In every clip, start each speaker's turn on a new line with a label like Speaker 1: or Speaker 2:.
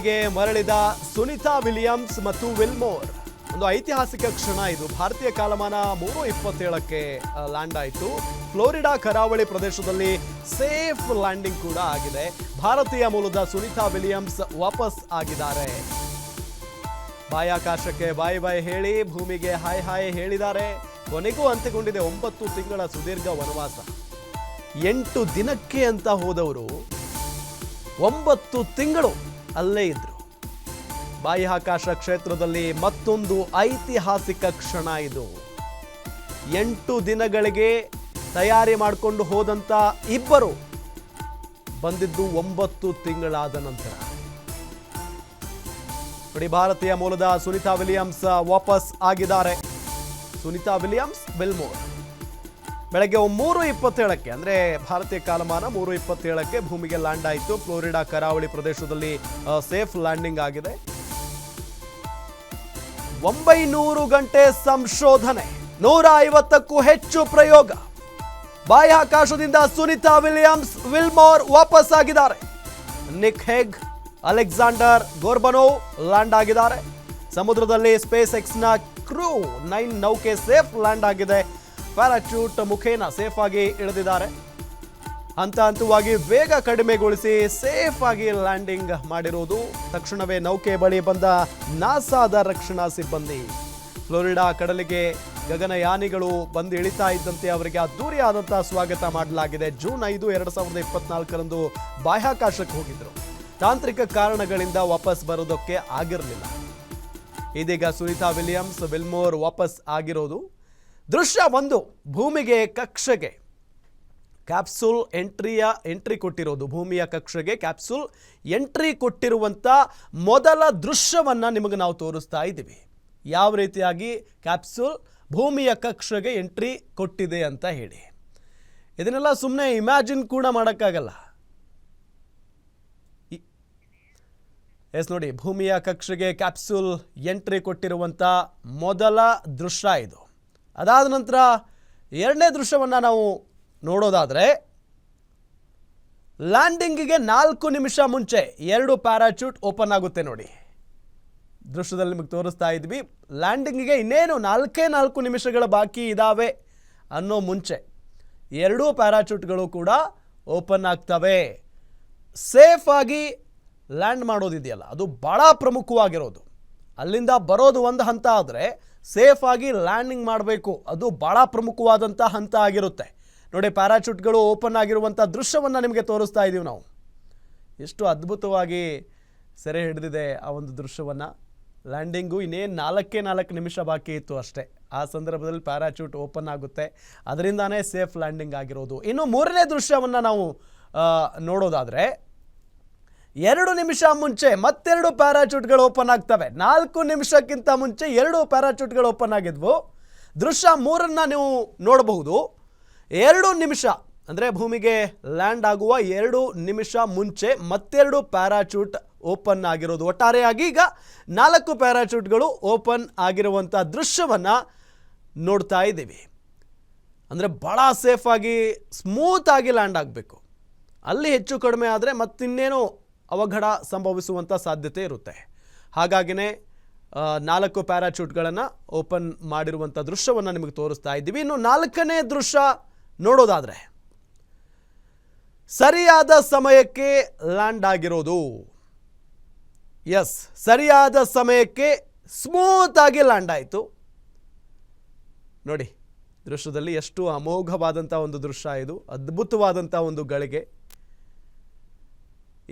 Speaker 1: ಭೂಮಿಗೆ ಮರಳಿದ ಸುನಿತಾ ವಿಲಿಯಮ್ಸ್ ಮತ್ತು ವಿಲ್ಮೋರ್ ಒಂದು ಐತಿಹಾಸಿಕ ಕ್ಷಣ ಇದು. ಭಾರತೀಯ ಕಾಲಮಾನ ಮೂರು ಇಪ್ಪತ್ತೇಳಕ್ಕೆ ಲ್ಯಾಂಡ್ ಆಯಿತು. ಫ್ಲೋರಿಡಾ ಕರಾವಳಿ ಪ್ರದೇಶದಲ್ಲಿ ಸೇಫ್ ಲ್ಯಾಂಡಿಂಗ್ ಕೂಡ ಆಗಿದೆ. ಭಾರತೀಯ ಮೂಲದ ಸುನಿತಾ ವಿಲಿಯಮ್ಸ್ ವಾಪಸ್ ಆಗಿದ್ದಾರೆ. ಬಾಯಾಕಾಶಕ್ಕೆ ಬಾಯ್ ಬಾಯ್ ಹೇಳಿ, ಭೂಮಿಗೆ ಹಾಯ್ ಹಾಯ್ ಹೇಳಿದ್ದಾರೆ. ಕೊನೆಗೂ ಅಂತ್ಯಗೊಂಡಿದೆ ಒಂಬತ್ತು ತಿಂಗಳ ಸುದೀರ್ಘ ವನವಾಸ. ಎಂಟು ದಿನಕ್ಕೆ ಅಂತ ಹೋದವರು ಒಂಬತ್ತು ತಿಂಗಳು ಅಲ್ಲೇ ಇದ್ರು. ಬಾಹ್ಯಾಕಾಶ ಕ್ಷೇತ್ರದಲ್ಲಿ ಮತ್ತೊಂದು ಐತಿಹಾಸಿಕ ಕ್ಷಣ ಇದು. ಎಂಟು ದಿನಗಳಿಗೆ ತಯಾರಿ ಮಾಡಿಕೊಂಡು ಹೋದಂಥ ಇಬ್ಬರು ಬಂದಿದ್ದು ಒಂಬತ್ತು ತಿಂಗಳಾದ ನಂತರ. ನೋಡಿ ಭಾರತೀಯ ಮೂಲದ ಸುನಿತಾ ವಿಲಿಯಮ್ಸ್ ವಾಪಸ್ ಆಗಿದ್ದಾರೆ. Sunita Williams Wilmore. ಬೆಳಗ್ಗೆ ಮೂರು ಇಪ್ಪತ್ತೇಳಕ್ಕೆ, ಅಂದರೆ ಭಾರತೀಯ ಕಾಲಮಾನ ಮೂರು ಇಪ್ಪತ್ತೇಳಕ್ಕೆ ಭೂಮಿಗೆ ಲ್ಯಾಂಡ್ ಆಯಿತು. ಫ್ಲೋರಿಡಾ ಕರಾವಳಿ ಪ್ರದೇಶದಲ್ಲಿ ಸೇಫ್ ಲ್ಯಾಂಡಿಂಗ್ ಆಗಿದೆ. ಒಂಬೈನೂರು ಗಂಟೆ ಸಂಶೋಧನೆ ನೂರ ಐವತ್ತಕ್ಕೂ ಹೆಚ್ಚು ಪ್ರಯೋಗ. ಬಾಹ್ಯಾಕಾಶದಿಂದ ಸುನಿತಾ ವಿಲಿಯಮ್ಸ್ ವಿಲ್ಮೋರ್ ವಾಪಸ್ ಆಗಿದ್ದಾರೆ Nick Hague, Alexander Gorbunov land ಆಗಿದ್ದಾರೆ. ಸಮುದ್ರದಲ್ಲಿ ಸ್ಪೇಸ್ ಎಕ್ಸ್ನ ಕ್ರೂ ನೈನ್ ನೌಕೆ ಸೇಫ್ ಲ್ಯಾಂಡ್ ಆಗಿದೆ. ಪ್ಯಾರಾಚೂಟ್ ಮುಖೇನ ಸೇಫ್ ಆಗಿ ಇಳಿದಿದ್ದಾರೆ. ಹಂತ ಹಂತವಾಗಿ ವೇಗ ಕಡಿಮೆಗೊಳಿಸಿ ಸೇಫ್ ಆಗಿ ಲ್ಯಾಂಡಿಂಗ್ ಮಾಡಿರುವುದು. ತಕ್ಷಣವೇ ನೌಕೆ ಬಳಿ ಬಂದ ನಾಸಾದ ರಕ್ಷಣಾ ಸಿಬ್ಬಂದಿ. ಫ್ಲೋರಿಡಾ ಕಡಲಿಗೆ ಗಗನಯಾನಿಗಳು ಬಂದು ಇಳಿತಾ ಇದ್ದಂತೆ ಅವರಿಗೆ ಅದ್ದೂರಿಯಾದಂತಹ ಸ್ವಾಗತ ಮಾಡಲಾಗಿದೆ. ಜೂನ್ ಐದು, ಎರಡು ಸಾವಿರದ ಇಪ್ಪತ್ನಾಲ್ಕರಂದು ಬಾಹ್ಯಾಕಾಶಕ್ಕೆ ಹೋಗಿದ್ರು. ತಾಂತ್ರಿಕ ಕಾರಣಗಳಿಂದ ವಾಪಸ್ ಬರೋದಕ್ಕೆ ಆಗಿರಲಿಲ್ಲ. ಇದೀಗ ಸುನಿತಾ ವಿಲಿಯಮ್ಸ್, ವಿಲ್ಮೋರ್ ವಾಪಸ್ ಆಗಿರೋದು ದೃಶ್ಯ ಒಂದು, ಭೂಮಿಗೆ ಕಕ್ಷೆಗೆ. ಕ್ಯಾಪ್ಸೂಲ್ ಎಂಟ್ರಿಯ, ಎಂಟ್ರಿ ಕೊಟ್ಟಿರೋದು, ಭೂಮಿಯ ಕಕ್ಷೆಗೆ ಕ್ಯಾಪ್ಸೂಲ್ ಎಂಟ್ರಿ ಕೊಟ್ಟಿರುವಂಥ ಮೊದಲ ದೃಶ್ಯವನ್ನು ನಿಮಗೆ ನಾವು ತೋರಿಸ್ತಾ ಇದ್ದೀವಿ. ಯಾವ ರೀತಿಯಾಗಿ ಕ್ಯಾಪ್ಸೂಲ್ ಭೂಮಿಯ ಕಕ್ಷೆಗೆ ಎಂಟ್ರಿ ಕೊಟ್ಟಿದೆ ಅಂತ ಹೇಳಿ. ಇದನ್ನೆಲ್ಲ ಸುಮ್ಮನೆ ಇಮ್ಯಾಜಿನ್ ಕೂಡ ಮಾಡೋಕ್ಕಾಗಲ್ಲ. ಎಸ್ ನೋಡಿ, ಭೂಮಿಯ ಕಕ್ಷೆಗೆ ಕ್ಯಾಪ್ಸೂಲ್ ಎಂಟ್ರಿ ಕೊಟ್ಟಿರುವಂಥ ಮೊದಲ ದೃಶ್ಯ ಇದು. ಅದಾದ ನಂತರ ಎರಡನೇ ದೃಶ್ಯವನ್ನು ನಾವು ನೋಡೋದಾದರೆ ಲ್ಯಾಂಡಿಂಗಿಗೆ ನಾಲ್ಕು ನಿಮಿಷ ಮುಂಚೆ ಎರಡು ಪ್ಯಾರಾಚೂಟ್ ಓಪನ್ ಆಗುತ್ತೆ ನೋಡಿ. ದೃಶ್ಯದಲ್ಲಿ ನಿಮಗೆ ತೋರಿಸ್ತಾ ಇದ್ವಿ. ಲ್ಯಾಂಡಿಂಗಿಗೆ ಇನ್ನೇನು ನಾಲ್ಕೇ ನಾಲ್ಕು ನಿಮಿಷಗಳ ಬಾಕಿ ಇದ್ದಾವೆ ಅನ್ನೋ ಮುಂಚೆ ಎರಡೂ ಪ್ಯಾರಾಚೂಟ್ಗಳು ಕೂಡ ಓಪನ್ ಆಗ್ತವೆ. ಸೇಫಾಗಿ ಲ್ಯಾಂಡ್ ಮಾಡೋದಿದೆಯಲ್ಲ, ಅದು ಭಾಳ ಪ್ರಮುಖವಾಗಿರೋದು. ಅಲ್ಲಿಂದ ಬರೋದು ಒಂದು ಹಂತ ಆದರೆ ಸೇಫ್ ಆಗಿ ಲ್ಯಾಂಡಿಂಗ್ ಮಾಡಬೇಕು. ಅದು ಭಾಳ ಪ್ರಮುಖವಾದಂಥ ಹಂತ ಆಗಿರುತ್ತೆ. ನೋಡಿ ಪ್ಯಾರಾಚೂಟ್ಗಳು ಓಪನ್ ಆಗಿರುವಂಥ ದೃಶ್ಯವನ್ನು ನಿಮಗೆ ತೋರಿಸ್ತಾ ಇದ್ದೀವಿ ನಾವು. ಎಷ್ಟು ಅದ್ಭುತವಾಗಿ ಸೆರೆ ಹಿಡಿದಿದೆ ಆ ಒಂದು ದೃಶ್ಯವನ್ನು. ಲ್ಯಾಂಡಿಂಗು ಇನ್ನೇನು ನಾಲ್ಕೇ ನಾಲ್ಕು ನಿಮಿಷ ಬಾಕಿ ಇತ್ತು ಅಷ್ಟೇ. ಆ ಸಂದರ್ಭದಲ್ಲಿ ಪ್ಯಾರಾಚೂಟ್ ಓಪನ್ ಆಗುತ್ತೆ. ಅದರಿಂದಾನೇ ಸೇಫ್ ಲ್ಯಾಂಡಿಂಗ್ ಆಗಿರೋದು. ಇನ್ನು ಮೂರನೇ ದೃಶ್ಯವನ್ನು ನಾವು ನೋಡೋದಾದರೆ ಎರಡು ನಿಮಿಷ ಮುಂಚೆ ಮತ್ತೆರಡು ಪ್ಯಾರಾಚೂಟ್ಗಳು ಓಪನ್ ಆಗ್ತವೆ. ನಾಲ್ಕು ನಿಮಿಷಕ್ಕಿಂತ ಮುಂಚೆ ಎರಡು ಪ್ಯಾರಾಚೂಟ್ಗಳು ಓಪನ್ ಆಗಿದ್ವು. ದೃಶ್ಯ ಮೂರನ್ನು ನೀವು ನೋಡಬಹುದು. ಎರಡು ನಿಮಿಷ, ಅಂದರೆ ಭೂಮಿಗೆ ಲ್ಯಾಂಡ್ ಆಗುವ ಎರಡು ನಿಮಿಷ ಮುಂಚೆ ಮತ್ತೆರಡು ಪ್ಯಾರಾಚೂಟ್ ಓಪನ್ ಆಗಿರೋದು. ಒಟ್ಟಾರೆಯಾಗಿ ಈಗ ನಾಲ್ಕು ಪ್ಯಾರಾಚೂಟ್ಗಳು ಓಪನ್ ಆಗಿರುವಂಥ ದೃಶ್ಯವನ್ನು ನೋಡ್ತಾ ಇದ್ದೀವಿ. ಅಂದರೆ ಭಾಳ ಸೇಫಾಗಿ ಸ್ಮೂತಾಗಿ ಲ್ಯಾಂಡ್ ಆಗಬೇಕು. ಅಲ್ಲಿ ಹೆಚ್ಚು ಕಡಿಮೆ ಆದರೆ ಮತ್ತಿನ್ನೇನೋ ಅವಘಡ ಸಂಭವಿಸುವಂಥ ಸಾಧ್ಯತೆ ಇರುತ್ತೆ. ಹಾಗಾಗಿನೇ ನಾಲ್ಕು ಪ್ಯಾರಾಚೂಟ್ಗಳನ್ನು ಓಪನ್ ಮಾಡಿರುವಂಥ ದೃಶ್ಯವನ್ನು ನಿಮಗೆ ತೋರಿಸ್ತಾ ಇದ್ದೀವಿ. ಇನ್ನು ನಾಲ್ಕನೇ ದೃಶ್ಯ ನೋಡೋದಾದರೆ, ಸರಿಯಾದ ಸಮಯಕ್ಕೆ ಲ್ಯಾಂಡ್ ಆಗಿರೋದು. ಎಸ್, ಸರಿಯಾದ ಸಮಯಕ್ಕೆ ಸ್ಮೂತ್ ಆಗಿ ಲ್ಯಾಂಡ್ ಆಯಿತು. ನೋಡಿ, ದೃಶ್ಯದಲ್ಲಿ ಎಷ್ಟು ಅಮೋಘವಾದಂಥ ಒಂದು ದೃಶ್ಯ ಇದು ಅದ್ಭುತವಾದಂಥ ಒಂದು ಗಳಿಗೆ.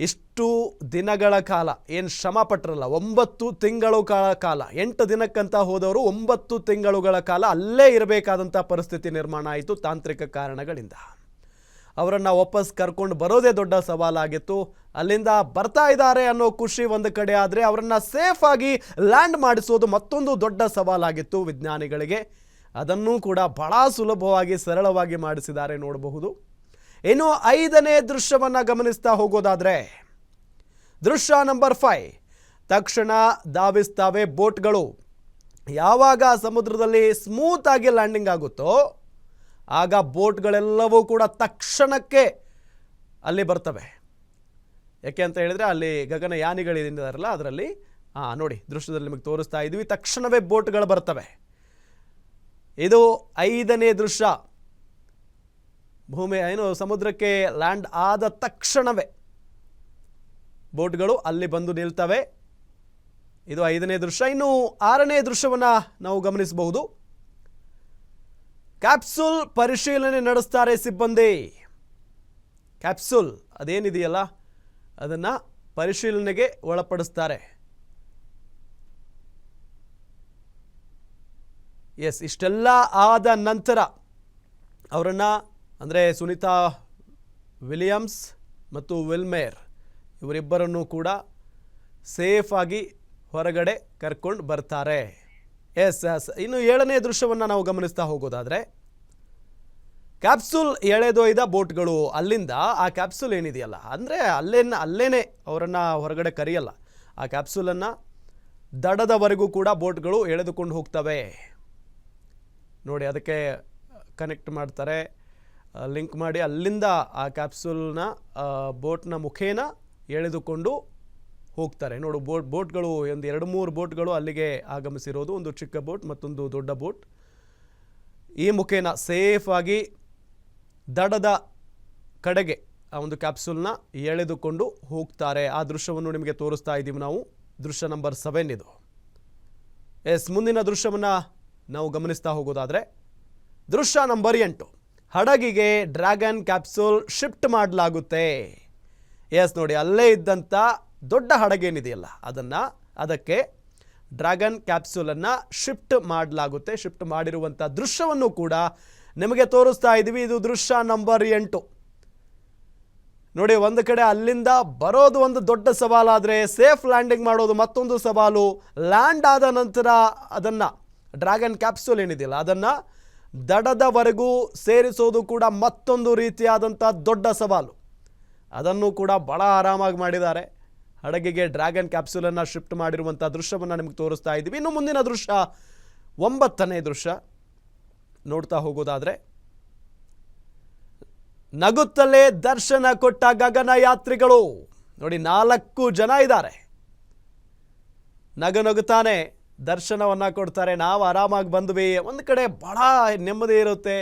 Speaker 1: ಇಷ್ಟು ದಿನಗಳ ಕಾಲ, ಏನು ಶ್ರಮ ಪಟ್ಟರಲ್ಲ ಒಂಬತ್ತು ತಿಂಗಳು ಕಾಲ ಎಂಟು ದಿನಕ್ಕಂತ ಹೋದವರು ಒಂಬತ್ತು ತಿಂಗಳುಗಳ ಕಾಲ ಅಲ್ಲೇ ಇರಬೇಕಾದಂಥ ಪರಿಸ್ಥಿತಿ ನಿರ್ಮಾಣ ಆಯಿತು ತಾಂತ್ರಿಕ ಕಾರಣಗಳಿಂದ. ಅವರನ್ನು ವಾಪಸ್ ಕರ್ಕೊಂಡು ಬರೋದೇ ದೊಡ್ಡ ಸವಾಲಾಗಿತ್ತು. ಅಲ್ಲಿಂದ ಬರ್ತಾ ಇದ್ದಾರೆ ಅನ್ನೋ ಖುಷಿ ಒಂದು ಕಡೆ ಆದರೆ ಅವರನ್ನು ಸೇಫಾಗಿ ಲ್ಯಾಂಡ್ ಮಾಡಿಸೋದು ಮತ್ತೊಂದು ದೊಡ್ಡ ಸವಾಲಾಗಿತ್ತು ವಿಜ್ಞಾನಿಗಳಿಗೆ. ಅದನ್ನೂ ಕೂಡ ಬಹಳ ಸುಲಭವಾಗಿ ಸರಳವಾಗಿ ಮಾಡಿಸಿದ್ದಾರೆ ನೋಡಬಹುದು. ಇನ್ನು ಐದನೇ ದೃಶ್ಯವನ್ನು ಗಮನಿಸ್ತಾ ಹೋಗೋದಾದರೆ, ದೃಶ್ಯ ನಂಬರ್ ಫೈ ತಕ್ಷಣ ಧಾವಿಸ್ತಾವೆ ಬೋಟ್ಗಳು. ಯಾವಾಗ ಸಮುದ್ರದಲ್ಲಿ ಸ್ಮೂತ್ ಆಗಿ ಲ್ಯಾಂಡಿಂಗ್ ಆಗುತ್ತೋ, ಆಗ ಬೋಟ್ಗಳೆಲ್ಲವೂ ಕೂಡ ತಕ್ಷಣಕ್ಕೆ ಅಲ್ಲಿ ಬರ್ತವೆ. ಯಾಕೆ ಅಂತ ಹೇಳಿದ್ರೆ ಅಲ್ಲಿ ಗಗನಯಾನಿಗಳಿದ್ದಾರಲ್ಲ ಅದರಲ್ಲಿ ಹಾಂ ನೋಡಿ, ದೃಶ್ಯದಲ್ಲಿ ನಿಮಗೆ ತೋರಿಸ್ತಾ ಇದ್ವಿ, ತಕ್ಷಣವೇ ಬೋಟ್ಗಳು ಬರ್ತವೆ. ಇದು ಐದನೇ ದೃಶ್ಯ. ಭೂಮಿ ಏನು? ಸಮುದ್ರಕ್ಕೆ ಲ್ಯಾಂಡ್ ಆದ ತಕ್ಷಣವೇ ಬೋಟ್ಗಳು ಅಲ್ಲಿ ಬಂದು ನಿಲ್ತವೆ. ಇದು ಐದನೇ ದೃಶ್ಯ. ಇನ್ನು ಆರನೇ ದೃಶ್ಯವನ್ನು ನಾವು ಗಮನಿಸಬಹುದು. ಕ್ಯಾಪ್ಸೂಲ್ ಪರಿಶೀಲನೆ ನಡೆಸ್ತಾರೆ ಸಿಬ್ಬಂದಿ. ಕ್ಯಾಪ್ಸೂಲ್ ಅದೇನಿದೆಯಲ್ಲ? ಅದನ್ನು ಪರಿಶೀಲನೆಗೆ ಒಳಪಡಿಸ್ತಾರೆ. ಎಸ್ ಇಷ್ಟೆಲ್ಲ ಆದ ನಂತರ ಅವರನ್ನು ಅಂದರೆ ಸುನೀತಾ ವಿಲಿಯಮ್ಸ್ ಮತ್ತು ವಿಲ್ಮೇರ್ ಇವರಿಬ್ಬರನ್ನು ಕೂಡ ಸೇಫಾಗಿ ಹೊರಗಡೆ ಕರ್ಕೊಂಡು ಬರ್ತಾರೆ. ಎಸ್ ಎಸ್ ಇನ್ನು ಏಳನೇ ದೃಶ್ಯವನ್ನು ನಾವು ಗಮನಿಸ್ತಾ ಹೋಗೋದಾದರೆ, ಕ್ಯಾಪ್ಸೂಲ್ ಎಳೆದೊಯ್ದ ಬೋಟ್ಗಳು ಅಲ್ಲಿಂದ ಆ ಕ್ಯಾಪ್ಸೂಲ್ ಏನಿದೆಯಲ್ಲ, ಅಂದರೆ ಅಲ್ಲೇನ ಅಲ್ಲೇ ಅವರನ್ನು ಹೊರಗಡೆ ಕರೆಯಲ್ಲ, ಆ ಕ್ಯಾಪ್ಸೂಲನ್ನು ದಡದವರೆಗೂ ಕೂಡ ಬೋಟ್ಗಳು ಎಳೆದುಕೊಂಡು ಹೋಗ್ತವೆ. ನೋಡಿ, ಅದಕ್ಕೆ ಕನೆಕ್ಟ್ ಮಾಡ್ತಾರೆ. ಲಿಂಕ್ ಮಾಡಿ ಅಲ್ಲಿಂದ ಆ ಕ್ಯಾಪ್ಸೂಲ್ನ ಬೋಟ್ನ ಮುಖೇನ ಎಳೆದುಕೊಂಡು ಹೋಗ್ತಾರೆ. ನೋಡು, ಬೋಟ್, ಬೋಟ್ಗಳು ಒಂದು ಎರಡು ಮೂರು ಬೋಟ್ಗಳು ಅಲ್ಲಿಗೆ ಆಗಮಿಸಿರೋದು. ಒಂದು ಚಿಕ್ಕ ಬೋಟ್, ಮತ್ತೊಂದು ದೊಡ್ಡ ಬೋಟ್. ಈ ಮುಖೇನ ಸೇಫಾಗಿ ದಡದ ಕಡೆಗೆ ಆ ಒಂದು ಕ್ಯಾಪ್ಸೂಲ್ನ ಎಳೆದುಕೊಂಡು ಹೋಗ್ತಾರೆ. ಆ ದೃಶ್ಯವನ್ನು ನಿಮಗೆ ತೋರಿಸ್ತಾ ಇದ್ದೀವಿ ನಾವು. ದೃಶ್ಯ ನಂಬರ್ ಸೆವೆನ್ ಇದು. ಎಸ್, ಮುಂದಿನ ದೃಶ್ಯವನ್ನು ನಾವು ಗಮನಿಸ್ತಾ ಹೋಗೋದಾದರೆ ದೃಶ್ಯ ನಂಬರ್ ಎಂಟು. ಹಡಗಿಗೆ ಡ್ರ್ಯಾಗನ್ ಕ್ಯಾಪ್ಸೂಲ್ ಶಿಫ್ಟ್ ಮಾಡಲಾಗುತ್ತೆ. ಎಸ್ ನೋಡಿ, ಅಲ್ಲೇ ಇದ್ದಂಥ ದೊಡ್ಡ ಹಡಗೇನಿದೆಯಲ್ಲ, ಅದನ್ನು, ಅದಕ್ಕೆ ಡ್ರ್ಯಾಗನ್ ಕ್ಯಾಪ್ಸೂಲನ್ನು ಶಿಫ್ಟ್ ಮಾಡಲಾಗುತ್ತೆ. ಶಿಫ್ಟ್ ಮಾಡಿರುವಂಥ ದೃಶ್ಯವನ್ನು ಕೂಡ ನಿಮಗೆ ತೋರಿಸ್ತಾ ಇದ್ದೀವಿ. ಇದು ದೃಶ್ಯ ನಂಬರ್ ಎಂಟು. ನೋಡಿ, ಒಂದು ಕಡೆ ಅಲ್ಲಿಂದ ಬರೋದು ಒಂದು ದೊಡ್ಡ ಸವಾಲಾದರೆ ಸೇಫ್ ಲ್ಯಾಂಡಿಂಗ್ ಮಾಡೋದು ಮತ್ತೊಂದು ಸವಾಲು. ಲ್ಯಾಂಡ್ ಆದ ನಂತರ ಅದನ್ನು, ಡ್ರ್ಯಾಗನ್ ಕ್ಯಾಪ್ಸೂಲ್ ಏನಿದೆಯಲ್ಲ, ಅದನ್ನು ದಡದವರೆಗೂ ಸೇರಿಸೋದು ಕೂಡ ಮತ್ತೊಂದು ರೀತಿಯಾದಂಥ ದೊಡ್ಡ ಸವಾಲು. ಅದನ್ನು ಕೂಡ ಭಾಳ ಆರಾಮಾಗಿ ಮಾಡಿದ್ದಾರೆ. ಹಡಗಿಗೆ ಡ್ರ್ಯಾಗನ್ ಕ್ಯಾಪ್ಸೂಲನ್ನು ಶಿಫ್ಟ್ ಮಾಡಿರುವಂಥ ದೃಶ್ಯವನ್ನು ನಿಮಗೆ ತೋರಿಸ್ತಾ ಇದ್ದೀವಿ. ಇನ್ನು ಮುಂದಿನ ದೃಶ್ಯ, ಒಂಬತ್ತನೇ ದೃಶ್ಯ. ನೋಡ್ತಾ ಹೋಗೋದಾದರೆ, ನಗುತ್ತಲೇ ದರ್ಶನ ಕೊಟ್ಟ ಗಗನಯಾತ್ರಿಗಳು ನೋಡಿ, ನಾಲ್ಕು ಜನ ಇದ್ದಾರೆ. ನಗು ನಗುತ್ತಾನೆ. ದರ್ಶನವನ್ನು ಕೊಡ್ತಾರೆ, ನಾವು ಆರಾಮಾಗಿ ಬಂದ್ವಿ. ಒಂದು ಕಡೆ ಭಾಳ ನೆಮ್ಮದಿ ಇರುತ್ತೆ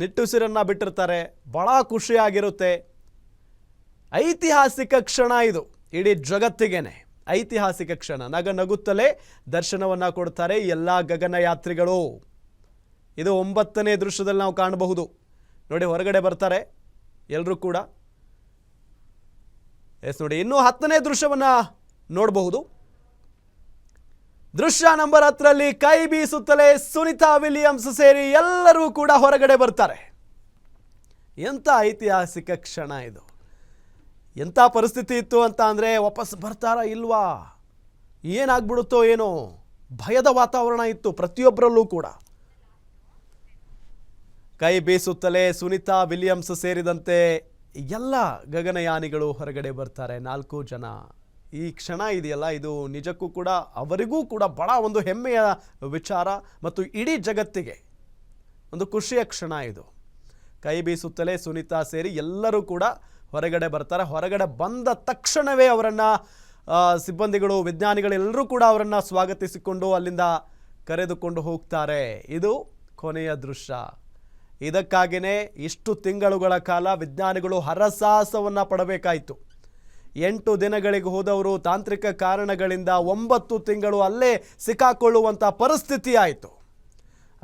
Speaker 1: ನಿಟ್ಟುಸಿರನ್ನು ಬಿಟ್ಟಿರ್ತಾರೆ ಭಾಳ ಖುಷಿಯಾಗಿರುತ್ತೆ. ಐತಿಹಾಸಿಕ ಕ್ಷಣ ಇದು, ಇಡೀ ಜಗತ್ತಿಗೇನೆ. ಐತಿಹಾಸಿಕ ಕ್ಷಣ, ನಗ ನಗುತ್ತಲೇ ದರ್ಶನವನ್ನು ಕೊಡ್ತಾರೆ ಎಲ್ಲ ಗಗನಯಾತ್ರಿಗಳು ಇದು ಒಂಬತ್ತನೇ ದೃಶ್ಯದಲ್ಲಿ ನಾವು ಕಾಣಬಹುದು. ನೋಡಿ, ಹೊರಗಡೆ ಬರ್ತಾರೆ ಎಲ್ಲರೂ ಕೂಡ. ಎಸ್, ನೋಡಿ, ಇನ್ನೂ ಹತ್ತನೇ ದೃಶ್ಯವನ್ನು ನೋಡಬಹುದು. ದೃಶ್ಯ ನಂಬರ್ ಹತ್ತರಲ್ಲಿ ಕೈ ಬೀಸುತ್ತಲೇ ಸುನಿತಾ ವಿಲಿಯಮ್ಸ್ ಸೇರಿ ಎಲ್ಲರೂ ಕೂಡ ಹೊರಗಡೆ ಬರ್ತಾರೆ. ಎಂಥ ಐತಿಹಾಸಿಕ ಕ್ಷಣ ಇದು. ಎಂಥ ಪರಿಸ್ಥಿತಿ ಇತ್ತು ಅಂತ ಅಂದರೆ ವಾಪಸ್ ಬರ್ತಾರಾ ಇಲ್ವಾ? ಏನಾಗ್ಬಿಡುತ್ತೋ ಏನೋ? ಭಯದ ವಾತಾವರಣ ಇತ್ತು ಪ್ರತಿಯೊಬ್ಬರಲ್ಲೂ ಕೂಡ. ಕೈ ಬೀಸುತ್ತಲೇ ಸುನಿತಾ ವಿಲಿಯಮ್ಸ್ ಸೇರಿದಂತೆ ಎಲ್ಲ ಗಗನಯಾನಿಗಳು ಹೊರಗಡೆ ಬರ್ತಾರೆ ನಾಲ್ಕು ಜನ. ಈ ಕ್ಷಣ ಇದೆಯಲ್ಲ, ಇದು ನಿಜಕ್ಕೂ ಕೂಡ ಅವರಿಗೂ ಕೂಡ ಬಹಳ ಒಂದು ಹೆಮ್ಮೆಯ ವಿಚಾರ ಮತ್ತು ಇಡೀ ಜಗತ್ತಿಗೆ ಒಂದು ಖುಷಿಯ ಕ್ಷಣ ಇದು. ಕೈ ಬೀಸುತ್ತಲೇ ಸುನೀತಾ ಸೇರಿ ಎಲ್ಲರೂ ಕೂಡ ಹೊರಗಡೆ ಬರ್ತಾರೆ. ಹೊರಗಡೆ ಬಂದ ತಕ್ಷಣವೇ ಅವರನ್ನು ಸಿಬ್ಬಂದಿಗಳು ವಿಜ್ಞಾನಿಗಳೆಲ್ಲರೂ ಕೂಡ ಅವರನ್ನು ಸ್ವಾಗತಿಸಿಕೊಂಡು ಅಲ್ಲಿಂದ ಕರೆದುಕೊಂಡು ಹೋಗ್ತಾರೆ. ಇದು ಕೊನೆಯ ದೃಶ್ಯ. ಇದಕ್ಕಾಗಿಯೇ ಇಷ್ಟು ತಿಂಗಳುಗಳ ಕಾಲ ವಿಜ್ಞಾನಿಗಳು ಹರಸಾಹಸವನ್ನು ಪಡಬೇಕಾಯಿತು. ಎಂಟು ದಿನಗಳಿಗೆ ಹೋದವರು ತಾಂತ್ರಿಕ ಕಾರಣಗಳಿಂದ ಒಂಬತ್ತು ತಿಂಗಳು ಅಲ್ಲೇ ಸಿಕ್ಕಾಕೊಳ್ಳುವಂಥ ಪರಿಸ್ಥಿತಿ ಆಯಿತು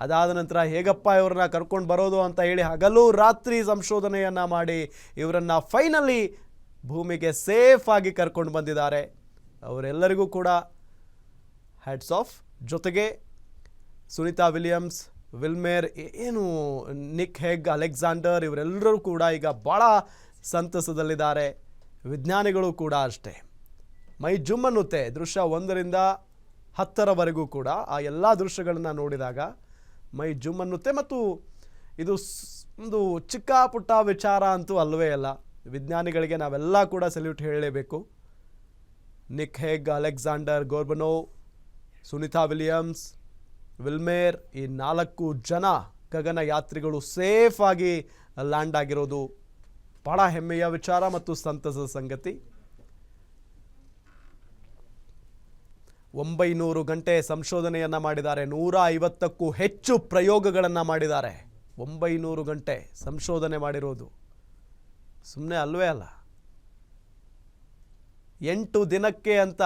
Speaker 1: ಅದಾದ ನಂತರ ಹೇಗಪ್ಪ ಇವ್ರನ್ನ ಕರ್ಕೊಂಡು ಬರೋದು ಅಂತ ಹೇಳಿ ಹಗಲು ರಾತ್ರಿ ಸಂಶೋಧನೆಯನ್ನು ಮಾಡಿ ಇವರನ್ನು ಫೈನಲಿ ಭೂಮಿಗೆ ಸೇಫ್ ಆಗಿ ಕರ್ಕೊಂಡು ಬಂದಿದ್ದಾರೆ. ಅವರೆಲ್ಲರಿಗೂ ಕೂಡ ಹ್ಯಾಟ್ಸ್ ಆಫ್ ಜೊತೆಗೆ ಸುನಿತಾ ವಿಲಿಯಮ್ಸ್, ವಿಲ್ಮೇರ್ ಏನು ನಿಕ್ ಹೆಗ್, ಅಲೆಕ್ಸಾಂಡರ್ ಇವರೆಲ್ಲರೂ ಕೂಡ ಈಗ ಭಾಳ ಸಂತಸದಲ್ಲಿದ್ದಾರೆ. ವಿಜ್ಞಾನಿಗಳು ಕೂಡ ಅಷ್ಟೇ. ಮೈ ಜುಮ್ ಅನ್ನುತ್ತೆ ದೃಶ್ಯ ಒಂದರಿಂದ ಹತ್ತರವರೆಗೂ ಕೂಡ ಆ ಎಲ್ಲ ದೃಶ್ಯಗಳನ್ನು ನೋಡಿದಾಗ ಮೈ ಜುಮ್ ಅನ್ನುತ್ತೆ ಮತ್ತು ಇದು ಒಂದು ಚಿಕ್ಕ ಪುಟ್ಟ ವಿಚಾರ ಅಂತೂ ಅಲ್ಲವೇ ಅಲ್ಲ. ವಿಜ್ಞಾನಿಗಳಿಗೆ ನಾವೆಲ್ಲ ಕೂಡ ಸೆಲ್ಯೂಟ್ ಹೇಳಲೇಬೇಕು. Nick Hague, Alexander Gorbunov, Sunita Williams, Wilmore ಈ ನಾಲ್ಕು ಜನ ಗಗನ ಯಾತ್ರಿಗಳು ಸೇಫ್ ಆಗಿ ಲ್ಯಾಂಡ್ ಆಗಿರೋದು ಬಹಳ ಹೆಮ್ಮೆಯ ವಿಚಾರ ಮತ್ತು ಸಂತಸದ ಸಂಗತಿ. ಒಂಬೈನೂರು ಗಂಟೆ ಸಂಶೋಧನೆಯನ್ನು ಮಾಡಿದ್ದಾರೆ. ನೂರ ಐವತ್ತಕ್ಕೂ ಹೆಚ್ಚು ಪ್ರಯೋಗಗಳನ್ನು ಮಾಡಿದ್ದಾರೆ. ಒಂಬೈನೂರು ಗಂಟೆ ಸಂಶೋಧನೆ ಮಾಡಿರೋದು. ಸುಮ್ಮನೆ ಅಲ್ವೇ ಅಲ್ಲ. ಎಂಟು ದಿನಕ್ಕೆ ಅಂತ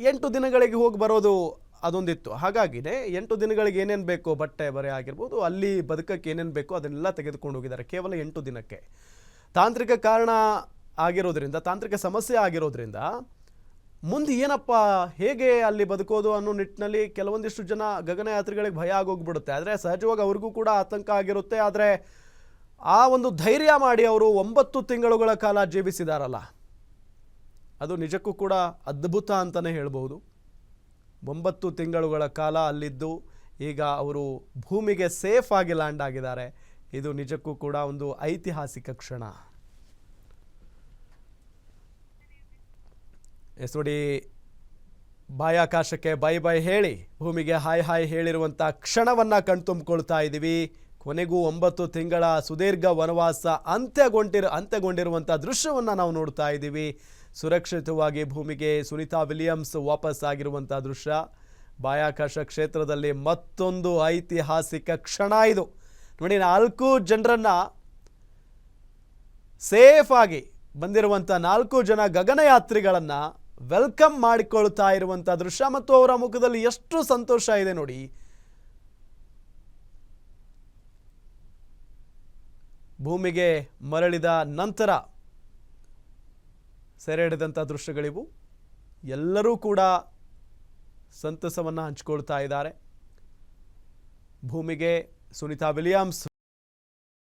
Speaker 1: ಎಂಟು ದಿನಗಳಿಗೆ ಹೋಗಿ ಬರೋದು ಅದೊಂದಿತ್ತು. ಹಾಗಾಗಿನೇ ಎಂಟು ದಿನಗಳಿಗೆ ಏನೇನು ಬೇಕೋ ಬಟ್ಟೆ, ಬರೆ ಆಗಿರ್ಬೋದು, ಅಲ್ಲಿ ಬದುಕಕ್ಕೆ ಏನೇನು ಬೇಕೋ ಅದನ್ನೆಲ್ಲ ತೆಗೆದುಕೊಂಡು ಹೋಗಿದ್ದಾರೆ. ಕೇವಲ ಎಂಟು ದಿನಕ್ಕೆ. ತಾಂತ್ರಿಕ ಕಾರಣ ಆಗಿರೋದ್ರಿಂದ, ತಾಂತ್ರಿಕ ಸಮಸ್ಯೆ ಆಗಿರೋದ್ರಿಂದ ಮುಂದೆ ಏನಪ್ಪ, ಹೇಗೆ ಅಲ್ಲಿ ಬದುಕೋದು ಅನ್ನೋ ನಿಟ್ಟಿನಲ್ಲಿ ಕೆಲವೊಂದಿಷ್ಟು ಜನ ಗಗನಯಾತ್ರಿಗಳಿಗೆ ಭಯ ಆಗೋಗ್ಬಿಡುತ್ತೆ. ಆದರೆ ಸಹಜವಾಗಿ ಅವ್ರಿಗೂ ಕೂಡ ಆತಂಕ ಆಗಿರುತ್ತೆ. ಆದರೆ ಆ ಒಂದು ಧೈರ್ಯ ಮಾಡಿ ಅವರು ಒಂಬತ್ತು ತಿಂಗಳುಗಳ ಕಾಲ ಜೀವಿಸಿದಾರಲ್ಲ. ಅದು ನಿಜಕ್ಕೂ ಕೂಡ ಅದ್ಭುತ ಅಂತಲೇ ಹೇಳ್ಬೋದು ಒಂಬತ್ತು ತಿಂಗಳುಗಳ ಕಾಲ ಅಲ್ಲಿದ್ದು ಈಗ ಅವರು ಭೂಮಿಗೆ ಸೇಫ್ ಆಗಿ ಲ್ಯಾಂಡ್ ಆಗಿದ್ದಾರೆ. ಇದು ನಿಜಕ್ಕೂ ಕೂಡ ಒಂದು ಐತಿಹಾಸಿಕ ಕ್ಷಣ. ಎಸ್ ನೋಡಿ, ಬಾಯಾಕಾಶಕ್ಕೆ ಬೈ ಬೈ ಹೇಳಿ, ಭೂಮಿಗೆ ಹಾಯ್ ಹಾಯ್ ಹೇಳಿರುವಂಥ ಕ್ಷಣವನ್ನು ಕಣ್ತುಂಬಿಕೊಳ್ತಾ ಇದ್ದೀವಿ. ಕೊನೆಗೂ ಒಂಬತ್ತು ತಿಂಗಳ ಸುದೀರ್ಘ ವನವಾಸ ಅಂತ್ಯಗೊಂಡಿರ ಅಂತ್ಯಗೊಂಡಿರುವಂಥ ದೃಶ್ಯವನ್ನು ನಾವು ನೋಡ್ತಾ ಇದ್ದೀವಿ. ಸುರಕ್ಷಿತವಾಗಿ ಭೂಮಿಗೆ ಸುನಿತಾ ವಿಲಿಯಮ್ಸ್ ವಾಪಸ್ ಆಗಿರುವಂಥ ದೃಶ್ಯ. ಬಾಯಾಕಾಶ ಕ್ಷೇತ್ರದಲ್ಲಿ ಮತ್ತೊಂದು ಐತಿಹಾಸಿಕ ಕ್ಷಣ ಇದು. ನೋಡಿ, ನಾಲ್ಕು ಜನರನ್ನು ಸೇಫಾಗಿ ಬಂದಿರುವಂಥ ನಾಲ್ಕು ಜನ ಗಗನಯಾತ್ರಿಗಳನ್ನು ವೆಲ್ಕಮ್ ಮಾಡಿಕೊಳ್ತಾ ಇರುವಂಥ ದೃಶ್ಯ ಮತ್ತು ಅವರ ಮುಖದಲ್ಲಿ ಎಷ್ಟು ಸಂತೋಷ ಇದೆ ನೋಡಿ. ಭೂಮಿಗೆ ಮರಳಿದ ನಂತರ ಸೆರೆ ಹಿಡಿದಂಥ ದೃಶ್ಯಗಳಿವು. ಎಲ್ಲರೂ ಕೂಡ ಸಂತಸವನ್ನು ಹಂಚಿಕೊಳ್ತಾ ಇದ್ದಾರೆ. ಭೂಮಿಗೆ ಸುನೀತಾ ವಿಲಿಯಮ್ಸ್